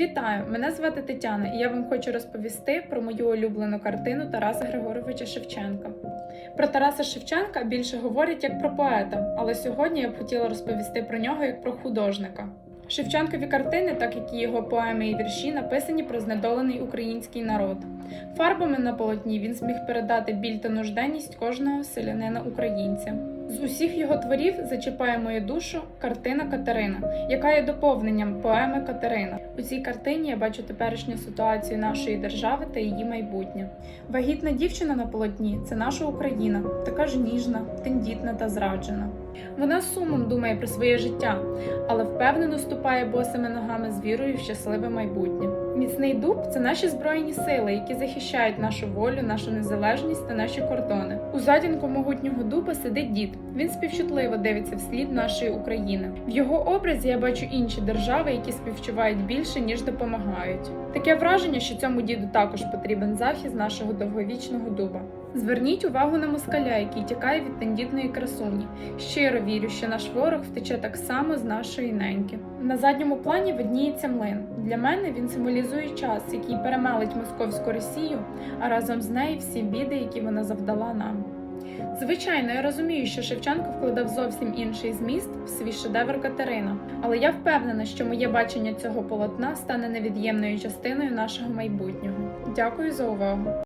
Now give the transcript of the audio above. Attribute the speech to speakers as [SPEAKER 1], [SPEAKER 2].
[SPEAKER 1] Вітаю! Мене звати Тетяна, і я вам хочу розповісти про мою улюблену картину Тараса Григоровича Шевченка. Про Тараса Шевченка більше говорять як про поета, але сьогодні я б хотіла розповісти про нього як про художника. Шевченкові картини, так як і його поеми і вірші, написані про знедолений український народ. Фарбами на полотні він зміг передати біль та нужденність кожного селянина українця. З усіх його творів зачіпає мою душу картина Катерина, яка є доповненням поеми Катерина. У цій картині я бачу теперішню ситуацію нашої держави та її майбутнє. Вагітна дівчина на полотні це наша Україна, така ж ніжна, тендітна та зраджена. Вона сумом думає про своє життя, але впевнено ступає босими ногами з вірою в щасливе майбутнє. Міцний дуб це наші збройні сили, які захищають нашу волю, нашу незалежність та наші кордони. У затінку могутнього дуба сидить дід. Він співчутливо дивиться вслід нашої України. В його образі я бачу інші держави, які співчувають більше ніж допомагають. Таке враження, що цьому діду також потрібен захист нашого довговічного дуба. Зверніть увагу на москаля, який тікає від тендітної красуні. Щиро вірю, що наш ворог втече так само з нашої неньки. На задньому плані видніється млин. Для мене він символізує час, який перемелить московську Росію, а разом з нею всі біди, які вона завдала нам. Звичайно, я розумію, що Шевченко вкладав зовсім інший зміст в свій шедевр Катерина, але я впевнена, що моє бачення цього полотна стане невід'ємною частиною нашого майбутнього. Дякую за увагу.